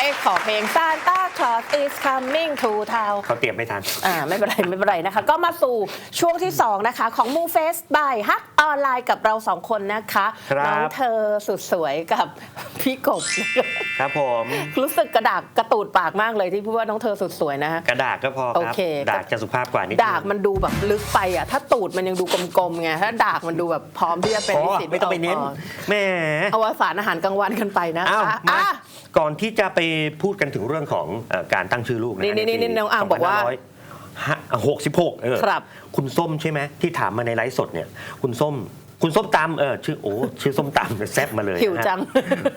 ให้ขอเพลง Santa Claus is coming to town เขาเตรียมไม่ทัน อ่าไม่เป็นไรไม่เป็นไรนะคะ ก็มาสู่ช่วงที่ 2 นะคะ ของ m o เฟสบายฮักออนไลน์กับเราสองคนนะคะครับ น้องเธอสุดสวยกับพี่กบนะคะครับผม รู้สึกกระดากกระตูดปากมากเลยที่พูดว่าน้องเธอสุดสวยนะคะกระดาษก็พอโอครับเค ดากจะสุภาพกว่านิดนึงดากมันดูแบบลึกไปอะถ้าตูดมันยังดูกลมๆไงถ้าดากมันดูแบบพร้อมที่จะเป็นอ๋อนิสิตไม่ต้องไปเน้น แหม่เอาวสารอาหารกลางวันกันไปนะอ้าวคะมา อะ ก่อนที่จะไปพูดกันถึงเรื่องของเอ่อการตั้งชื่อลูกะนี่นี่ใปีนี่น้องอาร์มบอกว่า หกสิบหกเออ ครับ คุณส้มใช่ไหมที่ถามมาในไลฟ์สดเนี่ย คุณส้ม คุณส้มตำเออชื่อโอ้ชื่อส้มตำแซ่บมาเลยหิวนะฮะจัง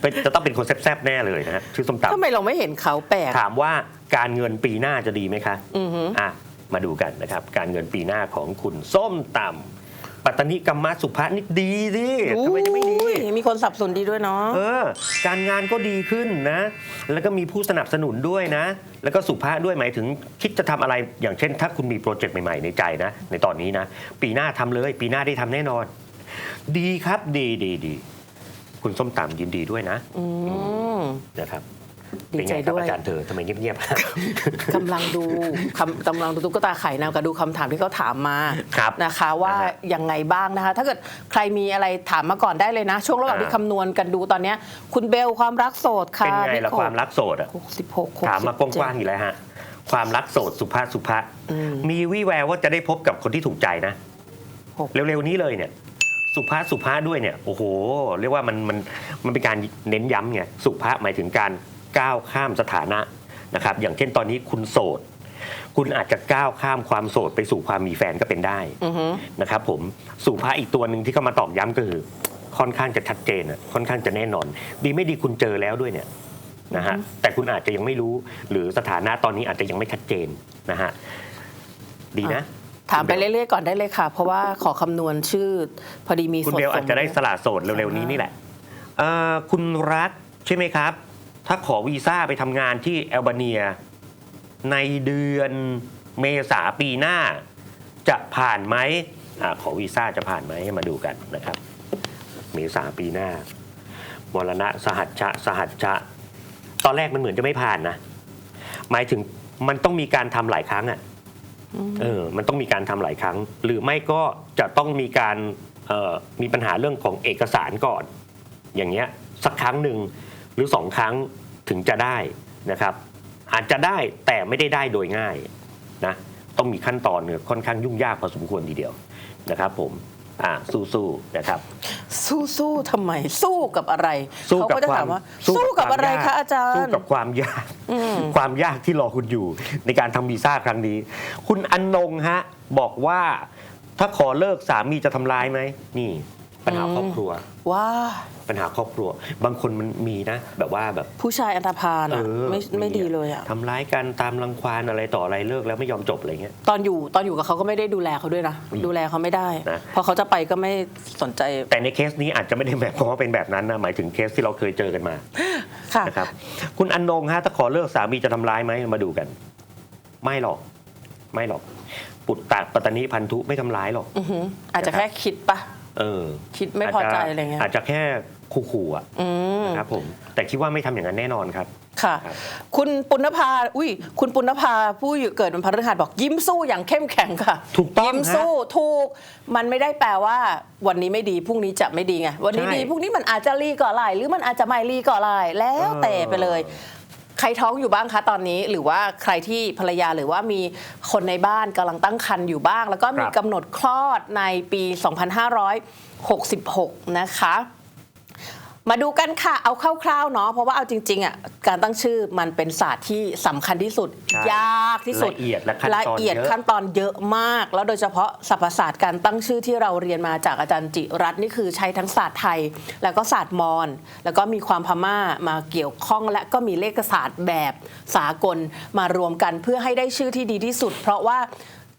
เป็นจะต้องเป็นคนแซ่บๆแน่เลยนะฮะชื่อส้มตำ ทำไมเราไม่เห็นเขาแปลก ถามว่าการเงินปีหน้าจะดีไหมคะอือฮึ อะ มาดูกันนะครับ การเงินปีหน้าของคุณส้มตำ ปัตตานีกรรมะสุภานี่ดีดิทำไมจะไม่ดี อุ้ยมีคนสับสนดีด้วยเนาะ เออ การงานก็ดีขึ้นนะ แล้วก็มีผู้สนับสนุนด้วยนะ แล้วก็สุภาพด้วยหมายถึงคิดจะทำอะไร อย่างเช่น ถ้าคุณมีโปรเจกต์ใหม่ๆในใจนะ ในตอนนี้นะ ปีหน้าทำเลย ปีหน้าได้ทำแน่นอน ดีครับ ดีดีดี คุณส้มตำยินดีด้วยนะอืม นะครับ ดีเป็นใจไงครับด้วยอาจารย์เธอทำไมเงียบๆกำลังดูคำกำลังดูตุ๊กตาไข่นาวกับดูคำถามที่เขาถามมาครับนะคะว่านะฮะยังไงบ้างนะคะ ถ้าเกิดใครมีอะไรถามมาก่อนได้เลยนะ ช่วงระหว่างอ่าที่คำนวณกันดูตอนเนี้ยคุณเบลความรักโสดค่ะเป็นไงล่ะพี่กบความรักโสดอะหกสิบหกถามมากว้างๆอีกแล้วฮะความรักโสดสุภาพสุภาพมีวี่แววว่าจะได้พบกับคนที่ถูกใจนะ เร็วๆนี้เลยเนี่ยสุภาพสุภาพด้วยเนี่ยโอ้โห เรียกว่ามันมันมันเป็นการเน้นย้ำไงสุภาพหมายถึงการ ก้าวข้ามสถานะนะครับอย่างเช่นตอนนี้คุณโสด คุณอาจจะก้าวข้ามความโสดไปสู่ความมีแฟนก็เป็นได้อือฮึนะครับผมสุภาพอีกตัวหนึ่งที่เข้ามาตอกย้ำก็คือค่อนข้างจะชัดเจนอะค่อนข้างจะแน่นอน ดีไม่ดีคุณเจอแล้วด้วยเนี่ยนะฮะแต่คุณอาจจะยังไม่รู้หรือสถานะตอนนี้อาจจะยังไม่ชัดเจนนะฮะดีนะ ถามไปเรื่อยๆก่อนได้เลยค่ะ เพราะว่าขอคำนวณชื่อ พอดีมีคุณสดเบลอาจจะได้สละโสดเร็วๆนี้นี่แหละเอ่อคุณรักใช่ไหมครับ ถ้าขอวีซ่าไปทำงานที่แอลบาเนีย ในเดือนเมษาปีหน้า จะผ่านไหมอาขอวีซ่าจะผ่านไหมมาดูกันนะครับ เมษาปีหน้ามรณะสหัชชะสหัชชะ ตอนแรกมันเหมือนจะไม่ผ่านนะ หมายถึงมันต้องมีการทำหลายครั้งอะ่ะเออ มันต้องมีการทำหลายครั้ง หรือไม่ก็จะต้องมีการเอ่อมีปัญหาเรื่องของเอกสารก่อน อย่างเงี้ยสักครั้งหนึ่ง หรือสองครั้งถึงจะได้นะครับ อาจจะได้แต่ไม่ได้ได้โดยง่ายนะต้องมีขั้นตอนเนี่ยค่อนข้างยุ่งยากพอสมควรทีเดียวนะครับ ผมอ่าสู้ๆนะครับ สู้สู้ทำไม สู้กับอะไรสู้เขากับก็จะควาถามมว่า สู้กับอะไรวามยากคะอาจารสู้ย์ กับความยากความยากที่รอคุณอยู่ ในการทำวีซ่าครั้งนี้ คุณอันนงฮะ บอกว่าถ้าขอเลิกสามีจะทำร้ายไหมนี่ ปัญหาครอบครัวว่าปัญหาครอบครัว บางคนมันมีนะ แบบว่าแบบ ผู้ชายอันธพาลเออะอไม่ไม่ดีเลยอะทำร้ายกันตามรังควานอะไรต่ออะไรเลิกแล้วไม่ยอมจบอะไรเงี้ย ตอนอยู่ตอนอยู่กับเขาก็ไม่ได้ดูแลเขาด้วยนะ ดูแลเขาไม่ได้ นะ พอเขาจะไปก็ไม่สนใจแต่ในเคสนี้อาจจะไม่ได้แบบความว่าเป็นแบบนั้นนะหมายถึงเคสที่เราเคยเจอกันมาค่ะ นะครับ คุณอันนงฮะถ้าขอเลิกสามีจะทำร้ายไหมมาดูกัน ไม่หรอก ไม่หรอก ปุตตะปัตตานีพันธุไม่ทำร้ายหรอก อือหืออาจจะแค่คิดปะ เออคิดไม่พอใจอะไรเงี้ยอาจจะแค่ขู่ๆอะอืมนะครับผม แต่คิดว่าไม่ทำอย่างนั้นแน่นอนครับค่ะครับคุณปุณภาอุ้ยคุณปุณภาผู้อยู่เกิดวันพฤหัสบอกยิ้มสู้อย่างเข้มแข็งค่ะ ถูกต้องยิ้มฮะสู้ถูก มันไม่ได้แปลว่า วันนี้ไม่ดีพรุ่งนี้จะไม่ดีไงวันนี้ใช่ดีพรุ่งนี้มันอาจจะรีก่อลายหรือมันอาจจะไม่รีก่อลายแล้วแต่ไปเลย ใครท้องอยู่บ้างคะตอนนี้ หรือว่าใครที่ภรรยาหรือว่ามีคนในบ้านกำลังตั้งครรภ์อยู่บ้าง แล้วก็มีครับกำหนดคลอดในปี 2566 นะคะ มาดูกันค่ะ เอาคร่าวๆเนาะเพราะว่าเอาจริงๆอะการตั้งชื่อมันเป็นศาสตร์ที่สำคัญที่สุด ใช่ยากที่สุดละเอียดและขั้นตอนละเอียดเยอะ ขั้นตอนเยอะมาก แล้วโดยเฉพาะสรรพศาสตร์การตั้งชื่อที่เราเรียนมาจากอาจารย์จิรัตน์นี่คือใช้ทั้งศาสตร์ไทย แล้วก็ศาสตร์มอญแล้วก็มีความพม่ามาเกี่ยวข้องและก็มีเลขศาสตร์แบบสากลมารวมกันเพื่อให้ได้ชื่อที่ดีที่สุด เพราะว่า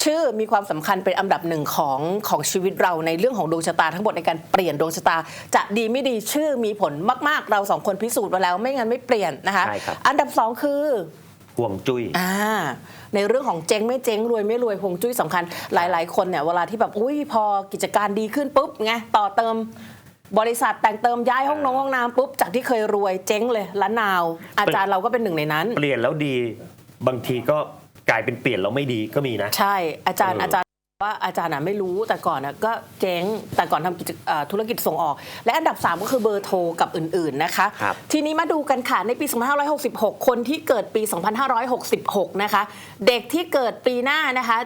ชื่อมีความสำคัญเป็นอันดับหนึ่งของของชีวิตเราในเรื่องของดวงชะตาทั้งหมดในการเปลี่ยนดวงชะตา จะดีไม่ดีชื่อมีผลมาก ๆ เราสองคนพิสูจน์มาแล้วไม่งั้นไม่เปลี่ยนนะคะใช่ครับอันดับสองคือห่วงจุ้ยอ่าในเรื่องของเจ๊งไม่เจ๊งรวยไม่รวยฮวงจุ้ยสำคัญหลาย ๆ คนเนี่ยเวลาที่แบบอุ้ยพอกิจการดีขึ้นปุ๊บไงต่อเติมบริษัทแต่งเติมย้ายห้องนงห้องน้ำปุ๊บจากที่เคยรวยเจ๊งเลยละนาว อาจารย์เราก็เป็นหนึ่งในนั้น เปลี่ยนแล้วดีบางทีก็ กลายเป็นเปลี่ยนแล้วไม่ดีก็มีนะ ใช่อาจารย์เออออาจารย์ว่าอาจารย์น่ะไม่รู้แต่ก่อนน่ะก็เจ๊งแต่ก่อนทำกิจเอ่อธุรกิจส่งออก และอันดับ 3 ก็คือเบอร์โทรกับอื่น ๆ นะคะครับทีนี้มาดูกันค่ะ ในปี 2566 คนที่เกิดปี 2566 นะคะ เด็กที่เกิดปีหน้านะคะ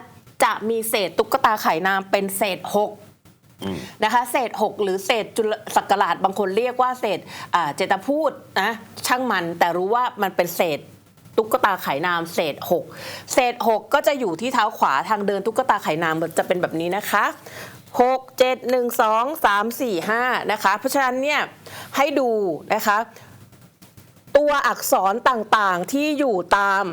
จะมีเศษตุ๊กตาไข่นามเป็นเศษ6อืมนะคะเศษ 6 หรือเศษจุลศักราชบางคนเรียกว่าเศษอ่าเจตพูดนะช่างมันแต่รู้ว่ามันเป็นเศษ ตุ๊กตาไข่นามเศษ 6 เศษ 6 ก็จะอยู่ที่เท้าขวาทางเดินตุ๊กตาไข่นามจะเป็นแบบนี้นะคะ 6 7 1 2 3 4 5 นะคะ เพราะฉะนั้นเนี่ยให้ดูนะคะ ตัวอักษรต่างๆที่อยู่ตาม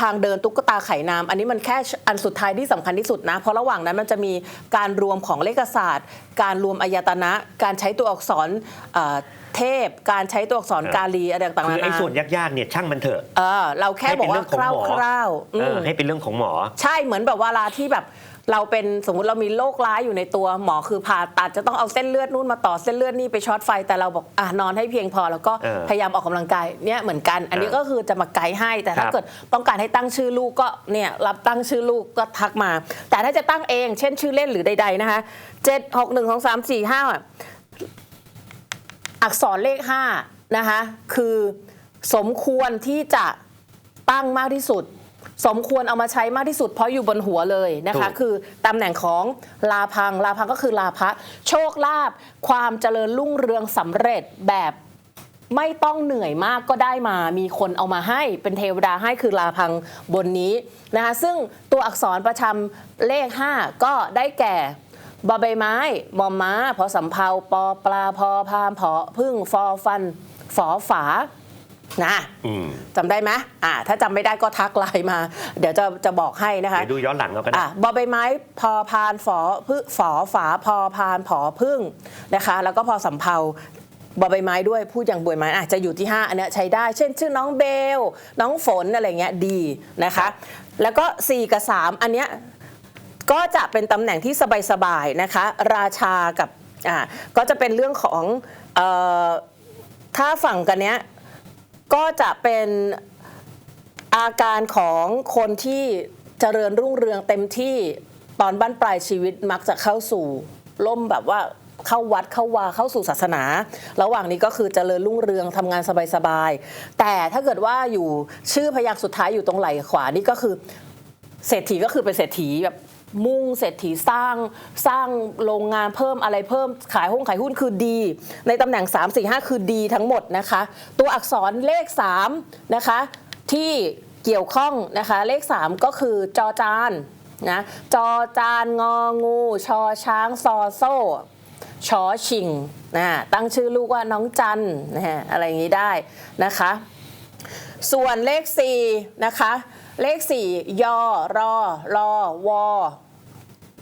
ทางเดินตุ๊กตาไข่นามอันนี้มันแค่อันสุดท้ายที่สำคัญที่สุดนะ เพราะระหว่างนั้นมันจะมีการรวมของเลขศาสตร์ การรวมอายตนะ การใช้ตัวอักษรเอ่อเทพ การใช้ตัวอักษรเออกาลีอะไรต่างๆคือนาไอ้นาส่วนยากๆเนี่ยช่างมันเถอะเออเราแค่ให้บเป็อนกเรื่ว่าองของหมอคร่าวๆอืเออมให้เป็นเรื่องของหมอ ใช่เหมือนแบบเวลาที่แบบ เราเป็นสมมุติเรามีโรคร้ายอยู่ในตัวหมอคือผ่าตัดจะต้องเอาเส้นเลือดนู่นมาต่อเส้นเลือดนี่ไปช็อตไฟแต่เราบอกอะนอนให้เพียงพอแล้วก็เออพยายามออกกำลังกายเนี่ยเหมือนกัน อันนี้เออก็คือจะมาไกด์ให้แต่ถ้าครับเกิดต้องการให้ตั้งชื่อลูกก็เนี่ยรับตั้งชื่อลูกก็ทักมา แต่ถ้าจะตั้งเองเช่นชื่อเล่นหรือใด ๆนะคะเจ็ดหกหนึ่งสองสามสี่ห้าอักษรเลขห้านะคะคือสมควรที่จะตั้งมากที่สุด สมควรเอามาใช้มากที่สุดเพราะอยู่บนหัวเลยนะคะถูกคือตำแหน่งของลาพังลาพังก็คือลาภะโชคลาภความเจริญรุ่งเรืองสำเร็จแบบไม่ต้องเหนื่อยมากก็ได้มา มีคนเอามาให้เป็นเทวดาให้คือลาพังบนนี้นะคะซึ่งตัวอักษรประจำเลข 5 ก็ได้แก่บอใบไม้มอม้า พอสำเพาปอปลาพอพามผอพึ่งฟอฟัน ฝอฝา นะอืมจำได้ไหมอ่า ถ้าจำไม่ได้ก็ทักไลน์มา เดี๋ยวจะจะบอกให้นะคะเดี๋ยวดูย้อนหลังเราก็ได้อะบอใบไม้พอพานฝอพึ่งฝอฝาพอพานผอพึ่งนะคะ แล้วก็พอสำเพาบอใบไม้ด้วยพูดอย่างบวยไม้อาจจะอยู่ที่ 5 อันเนี้ยใช้ได้ เช่น ชื่อน้องเบล น้องฝนอะไรเงี้ยดีนะคะ แล้วก็ 4 กับ 3 อันเนี้ยก็จะเป็นตำแหน่งที่สบายๆนะคะ ราชากับอ่าก็จะเป็นเรื่องของเออถ้าฝั่งกันเนี้ย ก็จะเป็นอาการของคนที่เจริญรุ่งเรืองเต็มที่ตอนบั้นปลายชีวิตมักจะเข้าสู่ล่มแบบว่าเข้าวัดเข้าวาเข้าสู่ศาสนา ระหว่างนี้ก็คือเจริญรุ่งเรืองทำงานสบายๆแต่ถ้าเกิดว่าอยู่ชื่อพยางค์สุดท้ายอยู่ตรงไหล่ขวานี่ก็คือ เศรษฐีก็คือเป็นเศรษฐีแบบ มุ่งเศรษฐีสร้างสร้างโรงงานเพิ่มอะไรเพิ่มขายหุ้นขายหุ้นคือดี ในตำแหน่ง 3 4 5 คือดีทั้งหมดนะคะ ตัวอักษรเลข 3 นะคะ ที่เกี่ยวข้องนะคะ เลข 3 ก็คือจอจานนะจอจานงองู ชอช้างซอโซ่ชอชิงนะตั้งชื่อลูกว่าน้องจันนะฮะอะไรอย่างนี้ได้นะคะ ส่วนเลข 4 นะคะ เลข 4 ยอรอรอวอ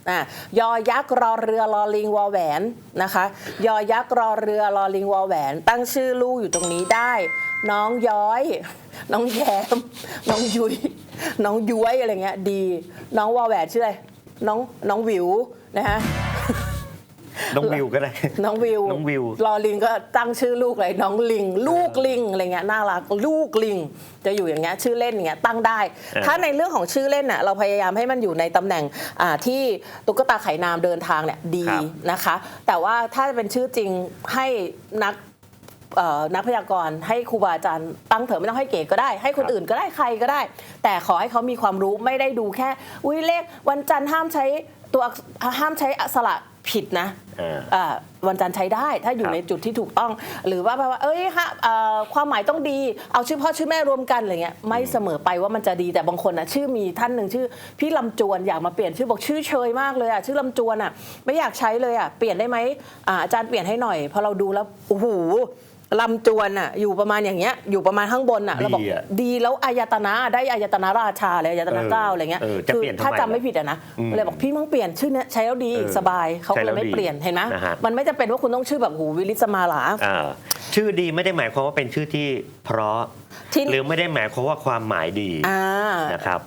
อะยอยักษ์รอเรือรอลิงวอแหวนนะคะ ยอยักษ์รอเรือรอลิงวอแหวน ตั้งชื่อลูกอยู่ตรงนี้ได้ น้องย้อย น้องแยม น้องยุยน้องย้วยอะไรเงี้ยดี น้องวอแหวนชื่ออะไรน้องน้องวิวนะคะ น้องวิวก็ได้ น้องวิวน้องวิว รอลิงก็ตั้งชื่อลูกเลยน้องลิง ลูกลิงอะไรเงี้ยน่ารักลูกลิง จะอยู่อย่างเงี้ยชื่อเล่นอย่างเงี้ยตั้งได้เออถ้าในเรื่องของชื่อเล่นน่ะเราพยายามให้มันอยู่ในตำแหน่งอ่าที่ตุ๊กตาไข่นามเดินทางเนี่ยดีครับนะคะ แต่ว่าถ้าเป็นชื่อจริงให้นักเอ่อนักพยากรณ์ให้ครูบาอาจารย์ตั้งเถอะไม่ต้องให้เก๋ก็ได้ ให้คนอื่นก็ได้ใครก็ได้ แต่ขอให้เขามีความรู้ไม่ได้ดูแค่ อุ้ยเลขวันจันทร์ห้ามใช้ตัวอักษห้ามใช้สระ ผิดนะเอออ่าวันจันทร์ใช้ได้ถ้าอยู่ครับในจุดที่ถูกต้อง หรือว่าแบบว่าเอ้ยฮะเอ่อความหมายต้องดีเอาชื่อพ่อชื่อแม่รวมกันอะไรเงี้ยไม่เสมอไปว่ามันจะดีแต่บางคนนะชื่อมีท่านหนึ่งชื่อ พี่ลำจวนอยากมาเปลี่ยนชื่อบอกชื่อเชยมากเลยอะชื่อลำจวนอะไม่อยากใช้เลยอะเปลี่ยนได้ไหมอ่าอาจารย์เปลี่ยนให้หน่อยพอเราดูแล้วโอ้โห ลำจวนอะอยู่ประมาณอย่างเงี้ยอยู่ประมาณข้างบนอะเราบอกดีอะดีแล้วอายตนะได้อายตนะราชาเลยอายตนะเก้าอะไรเงี้ยเออจะคืเปลี่ยนทำไมถ้าจำไม่ผิดอะนะอืมเลยบอกพี่มึงเปลี่ยนชื่อเนี้ยใช้แล้วดีเออสบายเขาก็ใช้เลแล้ยวไม่ดีเปลี่ยนเห็นไหมนะฮะ มันไม่จำเป็นว่าคุณต้องชื่อแบบหูวิลิสมาหลา อ่าชื่อดีไม่ได้หมายความว่าเป็นชื่อที่เพราะ ที่ หรือไม่ได้หมายความว่าความหมายดีอ่านะครับ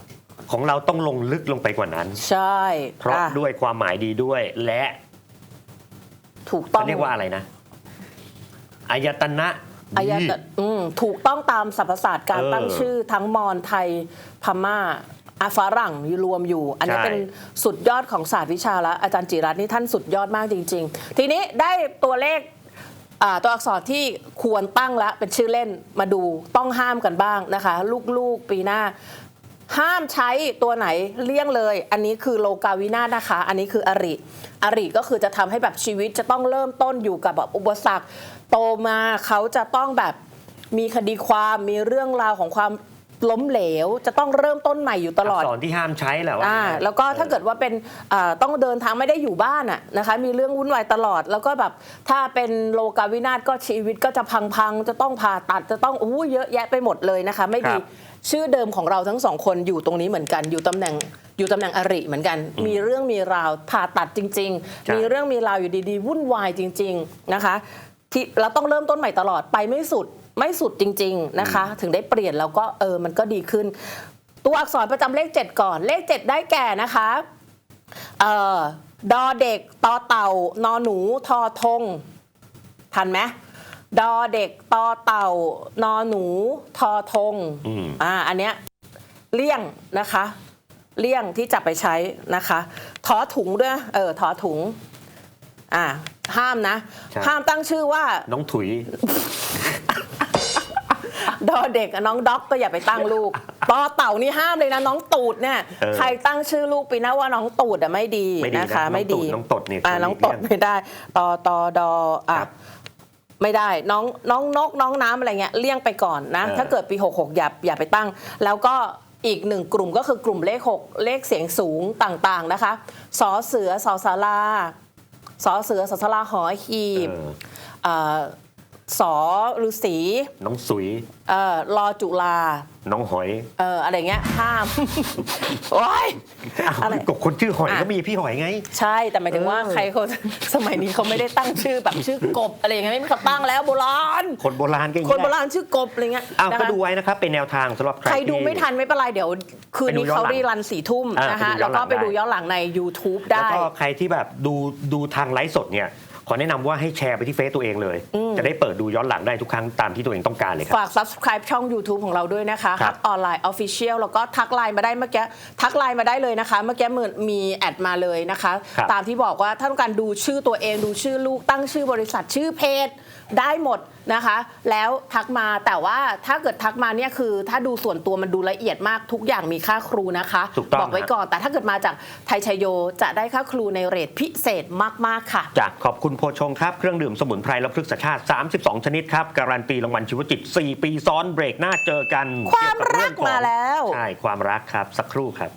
ของเราต้องลงลึกลงไปกว่านั้น ใช่เพราะอ่ด้วยความหมายดีด้วย และถูกต้อเขางเรียกว่าอะไรนะ อายตนะอายตอืมถูกต้องตามสรรพศาสตร์การเออตั้งชื่อทั้งมอญไทยพม่าอาฝรั่งอยู่รวมอยู่ อันนี้ใช่เป็นสุดยอดของศาสตร์วิชาแล้วอาจารย์จิรัตน์นี่ท่านสุดยอดมากจริง ๆ ทีนี้ได้ตัวเลขอ่าตัวอักษรที่ควรตั้งแล้วเป็นชื่อเล่นมาดูต้องห้ามกันบ้างนะคะ ลูกๆปีหน้า ห้ามใช้ตัวไหนเลี่ยงเลย อันนี้คือโลกาวินาศนะคะ อันนี้คืออริ อริก็คือจะทำให้แบบชีวิตจะต้องเริ่มต้นอยู่กับแบบอุปสรรค โตมาเขาจะต้องแบบมีคดีความมีเรื่องราวของความ ล้มเหลว จะต้องเริ่มต้นใหม่อยู่ตลอด อักษรที่ห้ามใช้แหละว่าอ่าแล้วก็ถ้าเกิดว่าเป็นอ่าต้องเดินทางไม่ได้อยู่บ้านอะนะคะมีเรื่องวุ่นวายตลอด แล้วก็แบบถ้าเป็นโลกาวินาศก็ชีวิตก็จะพังๆ จะต้องผ่าตัดจะต้องอู้เยอะแยะไปหมดเลยนะคะ ไม่ดีครับชื่อเดิมของเราทั้งสองคนอยู่ตรงนี้เหมือนกัน อยู่ตำแหน่งอยู่ตำแหน่งอริเหมือนกัน มีเรื่องมีราวผ่าตัดจริงใช่ๆมีเรื่องมีราวอยู่ดีๆ วุ่นวายจริง ๆนะคะที่เราต้องเริ่มต้นใหม่ตลอดไปไม่สุด ไม่สุดจริง ๆนะคะ ถึงได้เปลี่ยนแล้วก็เออมันก็ดีขึ้น ตัวอักษรประจำเลข 7 ก่อนเลข 7 ได้แก่นะคะเอ่อดอเด็กตอเต่านอหนูทอทงทันไหมดอเด็กตอเต่านอหนูทอทงอืมอ่าอันเนี้ยเลี่ยงนะคะ เลี่ยงที่จะไปใช้นะคะถอถุงด้วยเออถอถุง อ่าห้ามนะใช่ห้ามตั้งชื่อว่า น้องถุย ดอเด็กอะน้องด็อกก็อย่าไปตั้งลูกตอเต่านี่ห้ามเลยนะน้องตูดเนี่ยเออใครตั้งชื่อลูกปีหน้าว่าน้องตูดอะไม่ดีไม่ดีนะนะคะน้องไม่ดีตูดน้องตดนี่อ่าควรน้องหลีตกดเลี่ยงไม่ได้ตอตอดออะครับไม่ได้น้องน้องนกน้องน้ำอะไรเงี้ยเลี่ยงไปก่อนนะเออถ้าเกิดปี 66 อย่าอย่าไปตั้ง แล้วก็อีกหนึ่งกลุ่มก็คือกลุ่มเลข 6 เลขเสียงสูงต่างๆนะคะสอเสือสอสาราสอเสือสอสาราหอหีบเออเอ่อ สอฤาษีน้องสุย เอ่อรอจุฬาน้องหอยเอออะไรเงี้ยห้าม โอ๊ยอะไรก็คนชื่อหอยอะก็มีพี่หอยไง ใช่แต่หมายถึงว่าเออ ใครเขา สมัยนี้เขาไม่ได้ตั้งชื่อแบบชื่อกบอะไรอย่างเงี้ยไม่มีเขาตั้งแล้วโบราณ คนโบราณก็อย่างคนนี้โบแหละราณชื่อกบอะไรเงี้ยอ้าวนะก็คะดูไว้นะครับ เป็นแนวทางสำหรับใครใครดูที่ ไม่ทันไม่เป็นไรเดี๋ยว คืนนี้ไปดูย้อนเขาหลังรีรันสี่ทุ่มอ่านนะคะไปดูย้แล้อวนหลัก็งไปดูได้ย้อนหลังใน YouTube แล้วได้ ก็ใครที่แบบดูดูทางไลฟ์สดเนี่ยข อแนะนำว่าให้แชร์ไปที่เฟซตัวเองเลย จะได้เปิดดูย้อนหลังได้ทุกครั้งตามที่ตัวเองต้องการเลยครับ ฝาก subscribe ช่อง YouTube ของเราด้วยนะคะครัฮับกออนไลน์ Official แล้วก็ทักไลน์มาได้เมื่อกี้ทักไลน์มาได้เลยนะคะ เมื่อกี้เหมือนมีแอดมาเลยนะคะครับตามที่บอกว่าถ้าต้องการดูชื่อตัวเองดูชื่อลูกตั้งชื่อบริษัทชื่อเพจ ได้หมดนะคะ แล้วทักมาแต่ว่าถ้าเกิดทักมาเนี่ยคือ ถ้าดูส่วนตัวมันดูละเอียดมากทุกอย่างมีค่าครูนะคะถูกต้องบอกไว้ฮะก่อน แต่ถ้าเกิดมาจากไทยชยโยจะได้ค่าครูในเรทพิเศษมากๆค่ะจากขอบคุณโพชงครับเครื่องดื่มสมุนไพรและพฤกษชาติ 32 ชนิดครับ การันตีรางวัลชีวจิต 4 ปีซ้อนเบรกหน้าเจอกัน ความเกี่ยกับเองรักของมาแล้ว ใช่ความรักครับสักครู่ครับ